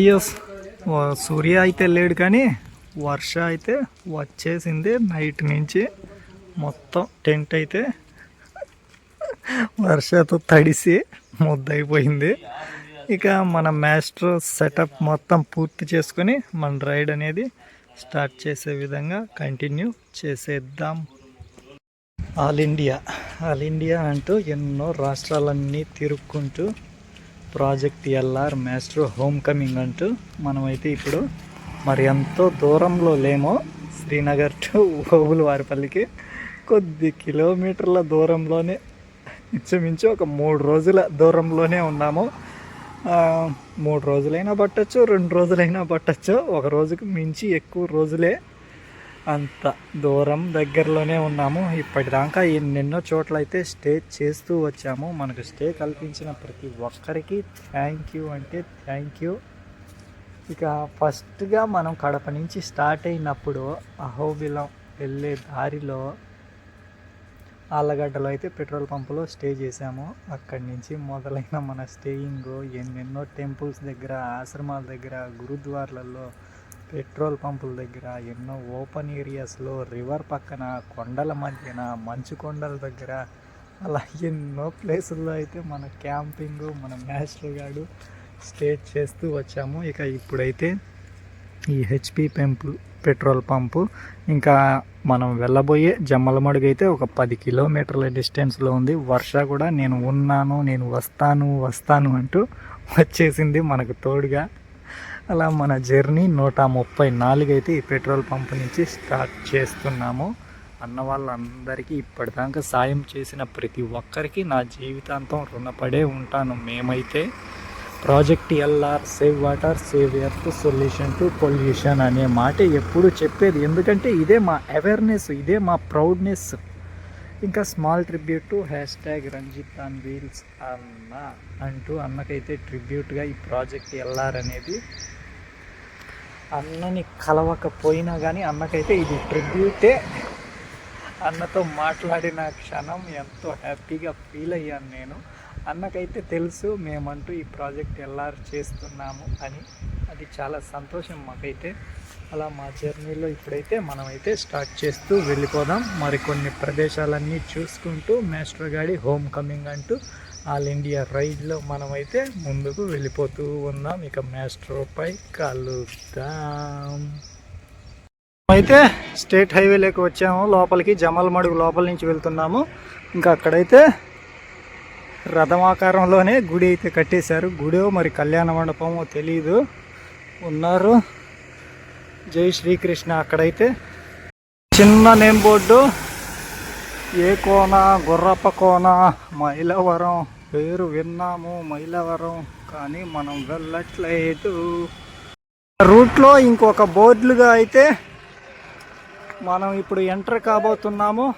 అయ్యస్ సూర్య అయితే లేడు కానీ వర్ష అయితే వచ్చేసింది నైట్ నుంచి. మొత్తం టెంట్ అయితే వర్షతో తడిసి ముద్దయిపోయింది. ఇక మన మాస్టర్ సెటప్ మొత్తం పూర్తి చేసుకొని మన రైడ్ అనేది స్టార్ట్ చేసే విధంగా కంటిన్యూ చేసేద్దాం. ఆల్ ఇండియా ఆల్ ఇండియా అంటూ ఎన్నో రాష్ట్రాలన్నీ తిరుక్కుంటూ project LR master home coming అంటూ మనమైతే ఇప్పుడు మరి ఎంతో దూరంలో లేమో శ్రీనగర్ టు ఓబుల్ వారిపల్లికి కొద్ది కిలోమీటర్ల దూరంలోనే ఇంచుమించు ఒక మూడు రోజుల దూరంలోనే ఉన్నాము. మూడు రోజులైనా పట్టచ్చు రెండు రోజులైనా పట్టచ్చు. ఒక రోజుకి మించి ఎక్కువ రోజులే అంత దూరం దగ్గరలోనే ఉన్నాము. ఇప్పటిదాకా ఎన్నెన్నో చోట్ల అయితే స్టే చేస్తూ వచ్చాము. మనకు స్టే కల్పించిన ప్రతి ఒక్కరికి థ్యాంక్ యూ అంటే థ్యాంక్ యూ ఇక ఫస్ట్గా మనం కడప నుంచి స్టార్ట్ అయినప్పుడు అహోబిలం వెళ్ళే దారిలో ఆళ్ళగడ్డలో అయితే పెట్రోల్ పంపులో స్టే చేసాము అక్కడి నుంచి మొదలైన మన స్టేయింగ్ ఎన్నెన్నో టెంపుల్స్ దగ్గర ఆశ్రమాల దగ్గర గురుద్వార్లలో పెట్రోల్ పంపుల దగ్గర ఎన్నో ఓపెన్ ఏరియాస్లో రివర్ పక్కన కొండల మధ్యన మంచు కొండల దగ్గర అలా ఎన్నో ప్లేసుల్లో అయితే మన క్యాంపింగ్ మన మాస్టర్ గాడు స్టే చేస్తూ వచ్చాము. ఇక ఇప్పుడైతే ఈ హెచ్పి పెంపు పెట్రోల్ పంపు ఇంకా మనం వెళ్ళబోయే జమ్మలమడుగు అయితే ఒక పది కిలోమీటర్ల డిస్టెన్స్లో ఉంది. వర్ష కూడా నేను ఉన్నాను నేను వస్తాను వస్తాను అంటూ వచ్చేసింది మనకు తోడుగా. అలా మన జర్నీ నూట ముప్పై నాలుగు అయితే ఈ పెట్రోల్ పంప్ నుంచి స్టార్ట్ చేస్తున్నాము. అన్న వాళ్ళందరికీ ఇప్పటిదాకా సాయం చేసిన ప్రతి ఒక్కరికి నా జీవితాంతం రుణపడే ఉంటాను. మేమైతే project LR save water save earth solution to pollution అనే మాట ఎప్పుడు చెప్పేది. ఎందుకంటే ఇదే మా అవేర్నెస్ ఇదే మా ప్రౌడ్నెస్. ఇంకా small tribute to hashtag Ranjith on wheels అన్న అంటూ అన్నకైతే ట్రిబ్యూట్గా ఈ ప్రాజెక్ట్ ఎల్ఆర్ అనేది అన్నని కలవకపోయినా కానీ అన్నకైతే ఇది ట్రిబ్యూటే. అన్నతో మాట్లాడిన క్షణం ఎంతో హ్యాపీగా ఫీల్ అయ్యాను నేను. అన్నకైతే తెలుసు మేమంటూ ఈ ప్రాజెక్ట్ ఎల్ఆర్ చేస్తున్నాము అని. అది చాలా సంతోషం మాకైతే. అలా మా జర్నీలో ఇప్పుడైతే మనమైతే స్టార్ట్ చేస్తూ వెళ్ళిపోదాం. మరికొన్ని ప్రదేశాలన్నీ చూసుకుంటూ మాస్టర్ గాడి హోమ్ కమింగ్ అంటూ ఆల్ ఇండియా రైడ్లో మనమైతే ముందుకు వెళ్ళిపోతూ ఉన్నాం. ఇక మ్యాస్ట్రోపై కలుద్దాం. అయితే స్టేట్ హైవేలోకి వచ్చాము. లోపలికి జమలమడుగు లోపల నుంచి వెళ్తున్నాము. ఇంకా అక్కడైతే రథమాకారంలోనే గుడి అయితే కట్టేశారు. గుడో మరి కళ్యాణ మండపమో తెలియదు ఉన్నారు. జై శ్రీకృష్ణ అక్కడైతే. చిన్న నేమ్ బోర్డు. ఏ కోన గుర్రప్ప కోన మైలవరం. పేరు విన్నాము మైలవరం. కానీ మనం వెళ్ళట్లేదు. రూట్లో ఇంకొక బోర్డులుగా అయితే మనం ఇప్పుడు ఎంటర్ కాబోతున్నాము.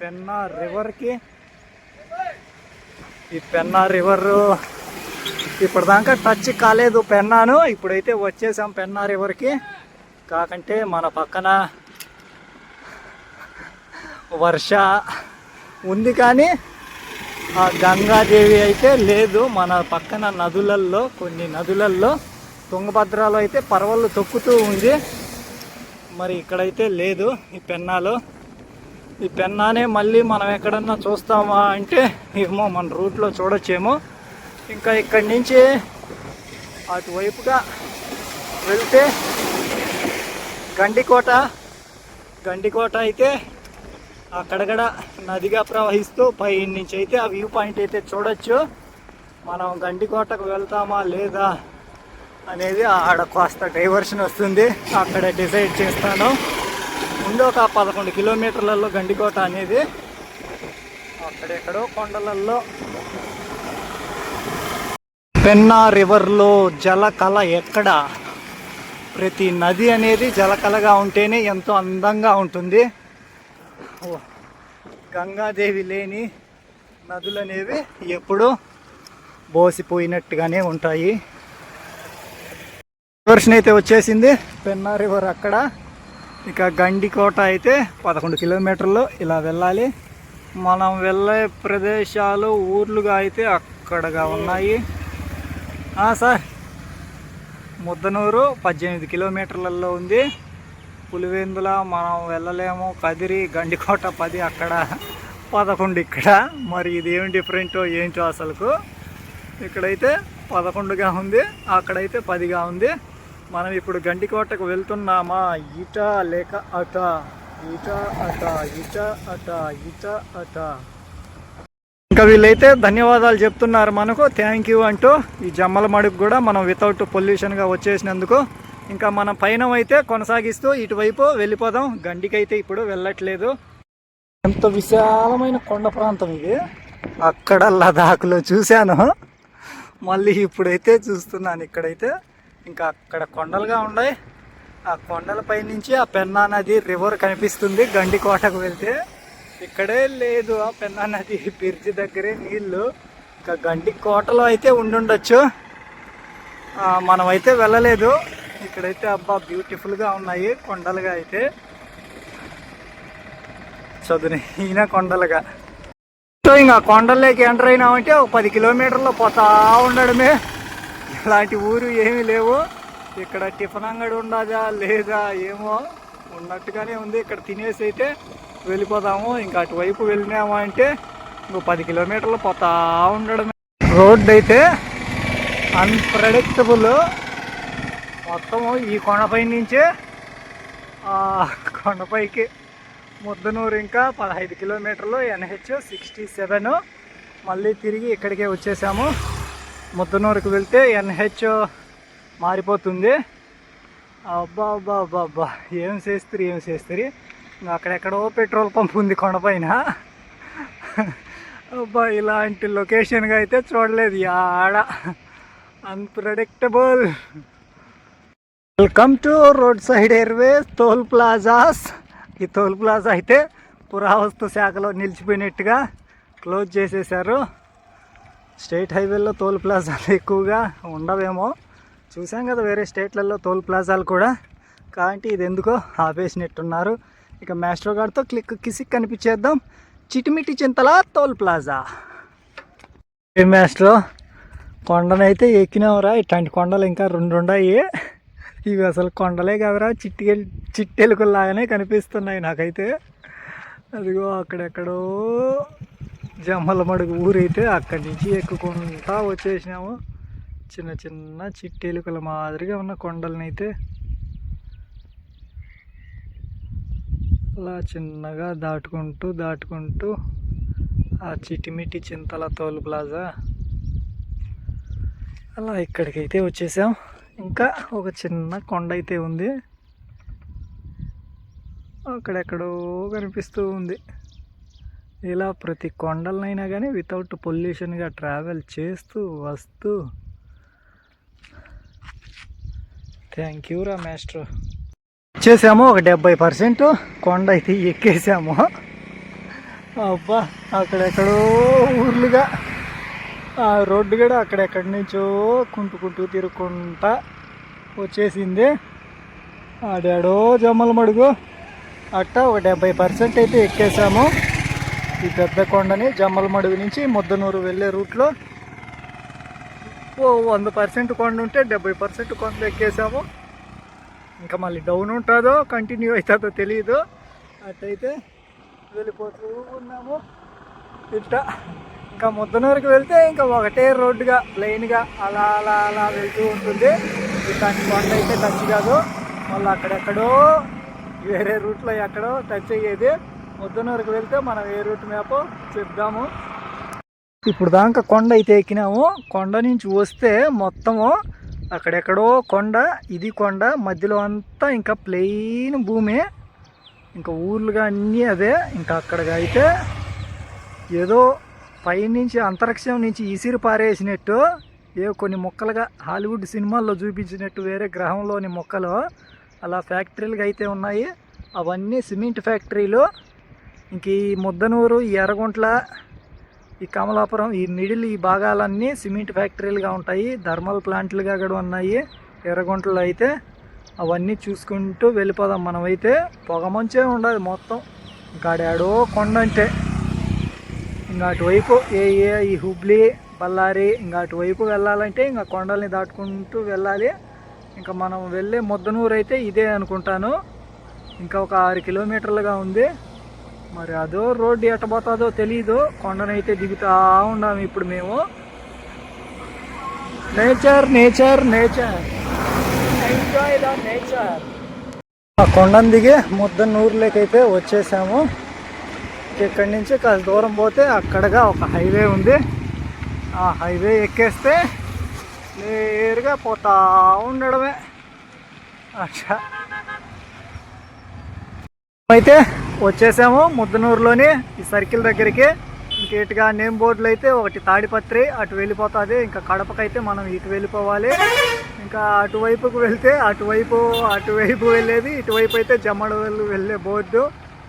పెన్నా రివర్కి. ఈ పెన్నా రివర్ దాకా టచ్ కాలేదు పెన్నాను. ఇప్పుడైతే వచ్చేసాం పెన్నా రివర్కి. కాకంటే మన పక్కన వర్ష ఉంది కానీ ఆ గంగాదేవి అయితే లేదు. మన పక్కన నదులల్లో కొన్ని నదులల్లో తుంగభద్రలో అయితే పర్వలు తొక్కుతూ ఉంది. మరి ఇక్కడైతే లేదు ఈ పెన్నాలో. ఈ పెన్నానే మళ్ళీ మనం ఎక్కడన్నా చూస్తామా అంటే ఏమో మన రూట్లో చూడొచ్చేమో. ఇంకా ఇక్కడి నుంచి అటువైపుగా వెళ్తే గండికోట. గండికోట అయితే అక్కడక్కడ నదిగా ప్రవహిస్తూ పై నుంచి అయితే ఆ వ్యూ పాయింట్ అయితే చూడొచ్చు. మనం గండికోటకు వెళ్తామా లేదా అనేది ఆడ కాస్త డైవర్షన్ వస్తుంది. అక్కడ డిసైడ్ చేస్తాను. ముందు ఒక పదకొండు కిలోమీటర్లలో గండికోట అనేది అక్కడెక్కడో కొండలలో పెన్నా రివర్లో జలకళ ఎక్కడ? ప్రతి నది అనేది జలకళగా ఉంటేనే ఎంతో అందంగా ఉంటుంది. ఓ, గంగాదేవి లేని నదులు అనేవి ఎప్పుడూ బోసిపోయినట్టుగానే ఉంటాయి. వర్షన్ అయితే వచ్చేసింది. పెన్నా రివర్ అక్కడ. ఇక గండికోట అయితే పదకొండు కిలోమీటర్లు ఇలా వెళ్ళాలి. మనం వెళ్ళే ప్రదేశాలు ఊర్లుగా అయితే అక్కడగా ఉన్నాయి. ఆ, సార్ ముద్దనూరు పద్దెనిమిది కిలోమీటర్లలో ఉంది. పులివెందుల మనం వెళ్ళలేము. కదిరి గండికోట పది అక్కడ పదకొండు ఇక్కడ. మరి ఇది ఏం డిఫరెంటో ఏంటో అసలుకు? ఇక్కడైతే పదకొండుగా ఉంది అక్కడైతే పదిగా ఉంది. మనం ఇప్పుడు గండికోటకు వెళ్తున్నామా? ఇట లేక అట. ఇట అట ఇట అట ఇట అట. ఇంకా వీళ్ళైతే ధన్యవాదాలు చెప్తున్నారు మనకు. థ్యాంక్ యూ అంటూ ఈ జమ్మల మడుగు కూడా మనం వితౌట్ పొల్యూషన్గా వచ్చేసినందుకు. ఇంకా మనం పైన అయితే కొనసాగిస్తూ ఇటువైపు వెళ్ళిపోదాం. గండికైతే ఇప్పుడు వెళ్ళట్లేదు. ఎంత విశాలమైన కొండ ప్రాంతం ఇది. అక్కడ లదాఖ్లో చూశాను. మళ్ళీ ఇప్పుడైతే చూస్తున్నాను ఇక్కడైతే. ఇంకా అక్కడ కొండలుగా ఉన్నాయి. ఆ కొండలపై నుంచి ఆ పెన్నా నది రివర్ కనిపిస్తుంది గండికోటకు వెళ్తే. ఇక్కడే లేదు ఆ పెన్నా నది బ్రిడ్జ్ దగ్గరే నీళ్ళు ఇంకా గండి కోటలో అయితే ఉండుండొచ్చు. మనమైతే వెళ్ళలేదు. ఇక్కడైతే అబ్బా బ్యూటిఫుల్గా ఉన్నాయి కొండలుగా అయితే. చదువుని ఈయన కొండలుగా. సో ఇంకా కొండల్లోకి ఎంటర్ అయినామంటే ఒక పది కిలోమీటర్లు పోతా ఉండడమే. ఇలాంటి ఊరు ఏమీ లేవు. ఇక్కడ టిఫిన్ అంగడి ఉండదా లేదా ఏమో ఉన్నట్టుగానే ఉంది. ఇక్కడ తినేసి అయితే వెళ్ళిపోదాము. ఇంకా అటువైపు వెళ్ళినాము అంటే ఇంకో పది కిలోమీటర్లు పోతా ఉండడమే. రోడ్ అయితే అన్ప్రెడిక్టబుల్ మొత్తము ఈ కొండపై నుంచే కొండపైకి ముద్దనూరు ఇంకా పదహైదు కిలోమీటర్లు ఎన్హెచ్ సిక్స్టీ సెవెన్. మళ్ళీ తిరిగి ఇక్కడికే వచ్చేసాము. ముద్దనూరుకు వెళ్తే ఎన్హెచ్ మారిపోతుంది. అబ్బా అబ్బా అబ్బా అబ్బా ఏం చేస్తారు ఏం చేస్తారు ఇంకా అక్కడెక్కడో పెట్రోల్ పంప్ ఉంది కొండపైన. అబ్బా ఇలాంటి లొకేషన్గా అయితే చూడలేదు. ఆడ unpredictable. Welcome to road side airways toll plazas ఈ టోల్ ప్లాజా అయితే పురావస్తు శాఖలో నిలిచిపోయినట్టుగా క్లోజ్ చేసేసారు స్టేట్ హైవేలో టోల్ ప్లాజాలు ఎక్కువగా ఉండవేమో. చూసాం కదా వేరే స్టేట్లలో టోల్ ప్లాజాలు కూడా. కాబట్టి ఇది ఎందుకో ఆపేసినట్టున్నారు. ఇక మాస్టర్ గారితో క్లిక్ కిసిక్ కనిపించేద్దాం. చిటిమిటి చింతల టోల్ ప్లాజా మాస్టర్ కొండనైతే ఎక్కినావురా. ఇట్లాంటి కొండలు ఇంకా రెండు ఉన్నాయి ఇవి అసలు కొండలే కదరా చిట్టి చిట్టెలుకల్లాగానే కనిపిస్తున్నాయి నాకైతే. అదిగో అక్కడెక్కడో జమ్మల మడుగు ఊరైతే అక్కడి నుంచి ఎక్కుకుంటా వచ్చేసినాము. చిన్న చిన్న చిట్టెలుకల మాదిరిగా ఉన్న కొండలనైతే. అలా చిన్నగా దాటుకుంటూ దాటుకుంటూ ఆ చిటిమిటి చింతల తోలు ప్లాజా. అలా ఇక్కడికైతే వచ్చేసాం. ఇంకా ఒక చిన్న కొండ అయితే ఉంది. అక్కడెక్కడో కనిపిస్తూ ఉంది. ఇలా ప్రతి కొండలనైనా కానీ వితౌట్ పొల్యూషన్గా ట్రావెల్ చేస్తూ వస్తూ. థ్యాంక్ యూ రా మాస్టర్ చేసాము ఒక డెబ్బై పర్సెంట్ కొండ అయితే ఎక్కేసాము. అబ్బా అక్కడెక్కడో ఊర్లుగా ఆ రోడ్డు కూడా అక్కడెక్కడి నుంచో కుంటుకుంటూ తిరుక్కుంటా వచ్చేసింది. ఆడాడో జమ్మల మడుగు. అట్ట ఒక డెబ్బై పర్సెంట్ అయితే ఎక్కేసాము. ఈ పెద్ద కొండని జమ్మల మడుగు నుంచి ముద్దనూరు వెళ్ళే రూట్లో ఓ వంద పర్సెంట్ కొండ ఉంటే డెబ్బై పర్సెంట్ కొండ ఎక్కేసాము. ఇంకా మళ్ళీ డౌన్ ఉంటుందో కంటిన్యూ అవుతుందో తెలియదు అట్టయితే వెళ్ళిపోతూ ఉన్నాము. ఇట్లా ఇంకా ముద్దనూరుకి వెళ్తే ఇంకా ఒకటే రోడ్డుగా ప్లెయిన్గా అలా అలా అలా వెళ్తూ ఉంటుంది. దాని కొండ అయితే టచ్ కాదు. మళ్ళీ అక్కడెక్కడో వేరే రూట్లో ఎక్కడో టచ్ అయ్యేది. ముద్దనూరుకి వెళ్తే మనం ఏ రూట్ మ్యాప్ చెప్దాము. ఇప్పుడు దాకా కొండ అయితే ఎక్కినాము. కొండ నుంచి వస్తే మొత్తము అక్కడెక్కడో కొండ ఇది కొండ మధ్యలో అంతా ఇంకా ప్లెయిన్ భూమి. ఇంకా ఊర్లుగా అన్నీ అదే. ఇంకా అక్కడగా అయితే ఏదో పైనుంచి అంతరిక్షం నుంచి ఇసిరి పారేసినట్టు ఏ కొన్ని మొక్కలుగా హాలీవుడ్ సినిమాల్లో చూపించినట్టు వేరే గ్రహంలోని మొక్కలు అలా ఫ్యాక్టరీలుగా అయితే ఉన్నాయి. అవన్నీ సిమెంట్ ఫ్యాక్టరీలు. ఇంక ఈ ముద్దనూరు ఈ ఎర్రగుంట్ల ఈ కమలాపురం ఈ మిడిల్ ఈ భాగాలన్నీ సిమెంట్ ఫ్యాక్టరీలుగా ఉంటాయి. థర్మల్ ప్లాంట్లుగా కూడా ఉన్నాయి. ఎర్రగుంటలు అయితే అవన్నీ చూసుకుంటూ వెళ్ళిపోదాం మనమైతే. పొగ మంచే ఉండదు మొత్తం. ఇంకా కొండ అంటే ఇంకా అటువైపు ఏ ఏ ఈ హుబ్లీ బళ్ళారి ఇంకా అటువైపు వెళ్ళాలంటే ఇంకా కొండల్ని దాటుకుంటూ వెళ్ళాలి. ఇంకా మనం వెళ్ళే ముద్దనూరు అయితే ఇదే అనుకుంటాను. ఇంకా ఒక ఆరు కిలోమీటర్లుగా ఉంది. మరి అదో రోడ్డు ఎట్టబోతుందో తెలీదు. కొండనైతే దిగుతా ఉన్నాము ఇప్పుడు మేము. Nature nature nature. Enjoy the nature ఆ కొండను దిగి ముద్దనూరులోకి అయితే వచ్చేసాము. ఇక్కడి నుంచి కాస్త దూరం పోతే అక్కడగా ఒక హైవే ఉంది. ఆ హైవే ఎక్కేస్తే నేరుగా పోతా ఉండడమే. అచ్చా. అయితే వచ్చేసాము ముద్దనూరులోని ఈ సర్కిల్ దగ్గరికి. ఇంకేటుగా నేమ్ బోర్డులు అయితే ఒకటి తాడిపత్రి అటు వెళ్ళిపోతుంది. ఇంకా కడపకైతే మనం ఇటు వెళ్ళిపోవాలి. ఇంకా అటువైపుకు వెళ్తే అటువైపు అటువైపు వెళ్ళేది. ఇటువైపు అయితే జమ్మడవల్లి వెళ్ళే బోర్డు.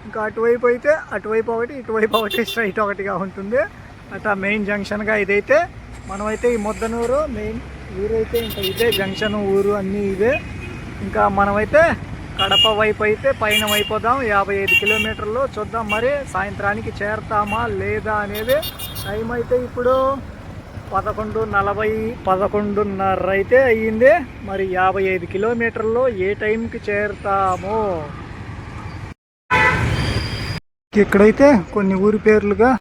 ఇంకా అటువైపు అయితే అటువైపు ఒకటి ఇటువైపు ఒకటి స్ట్రైట్ ఒకటిగా ఉంటుంది. అట్లా మెయిన్ జంక్షన్గా ఇదైతే మనమైతే ఈ ముద్దనూరు మెయిన్ ఊరైతే ఇంకా ఇదే జంక్షన్ ఊరు అన్నీ ఇవే. ఇంకా మనమైతే కడప వైపు అయితే పైన అయిపోదాం యాభై ఐదు కిలోమీటర్లు చూద్దాం మరి సాయంత్రానికి చేరతామా లేదా అనేది. టైం అయితే ఇప్పుడు పదకొండు నలభై పదకొండున్నర అయితే అయ్యింది. మరి యాభై ఐదు కిలోమీటర్లు ఏ టైంకి చేరుతామో ఇక్కడైతే కొన్ని ఊరి పేర్లుగా